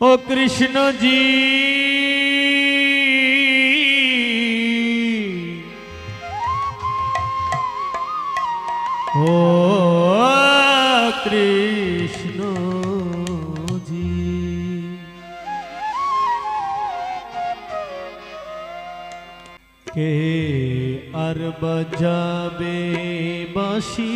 ও কৃষ্ণ জি ও কে আর বাজাবে বাঁশি?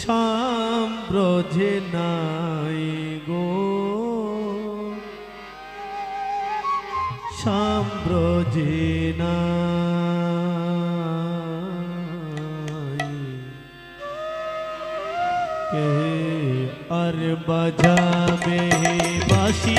সাম্রজে নাই গো। সাম্রজে নাই। কে আর বাজাবে বাসি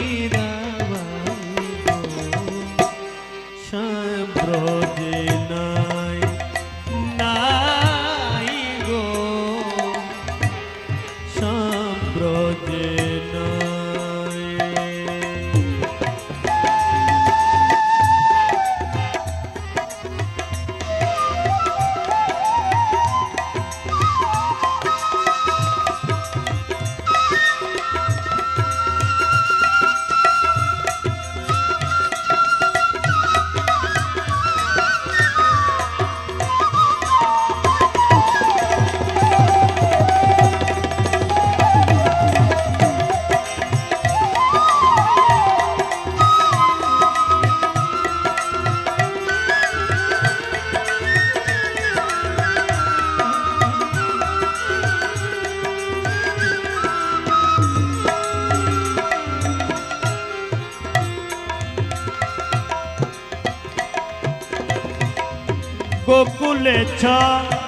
time.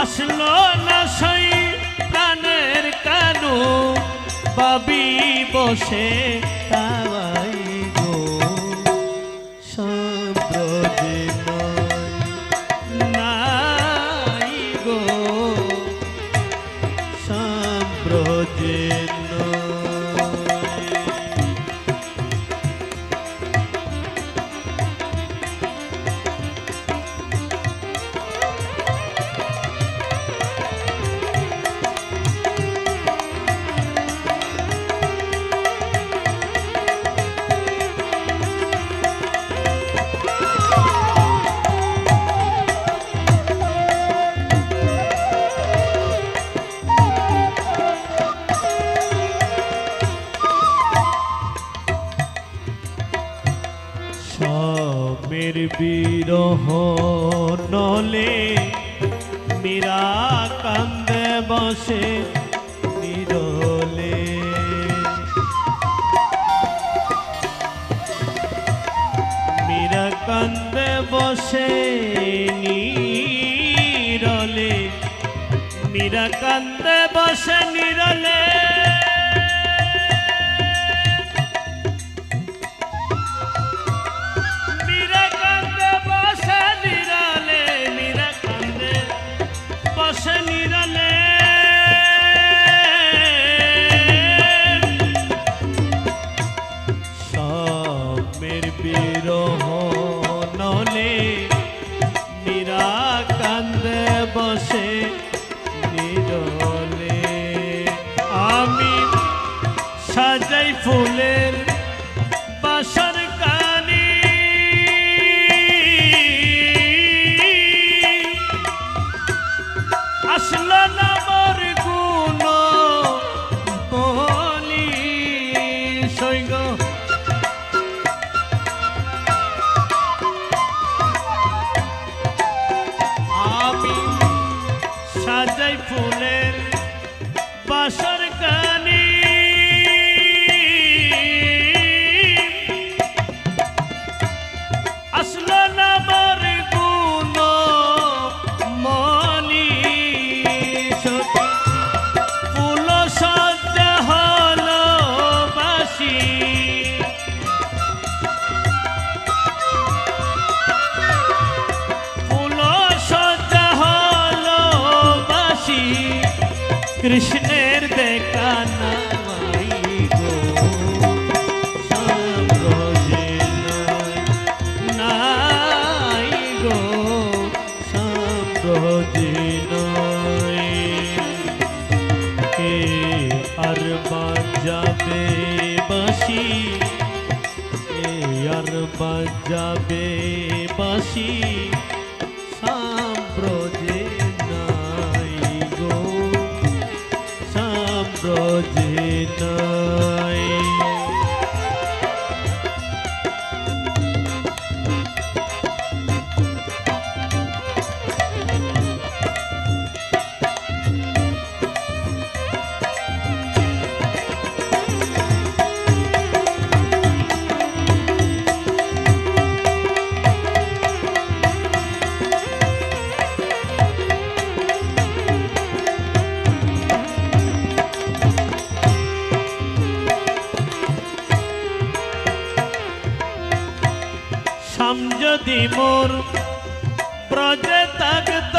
আসলো না সেই প্রাণের কানু? পাবি বসে তাওয়াই গো। নাই গো। সবের বিরহ নলে মীরা কান্দে বসে নিরলে। মীরা কান্দে বসে নিরলে। মীরা কান্দে বসে নিরলে। ফুলের বাসার কানি। আসলো না মোর গুণ বলি সৈগ কৃষ্ণের দেখা নাই গো সাম্রজে নাই গো সাম্রজে নাই কে আর বাজাবে বাসি কে আর বাজাবে বাসি Medina যদি মোর ব্রজে থাকত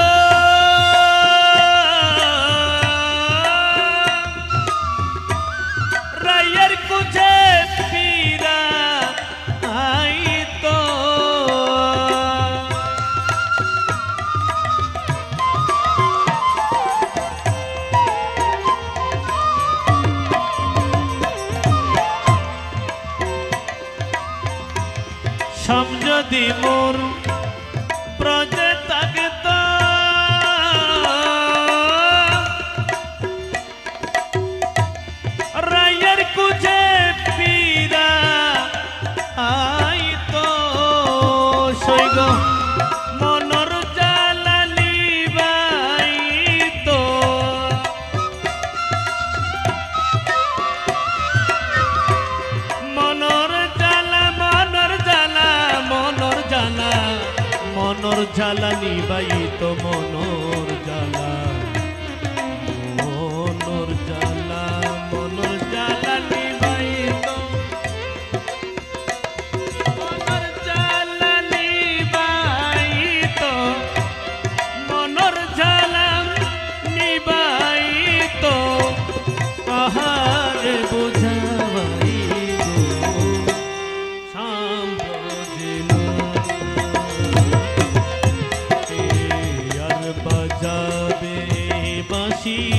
মোর জ্বালা নিবাই তো মনোর জ্বালা। she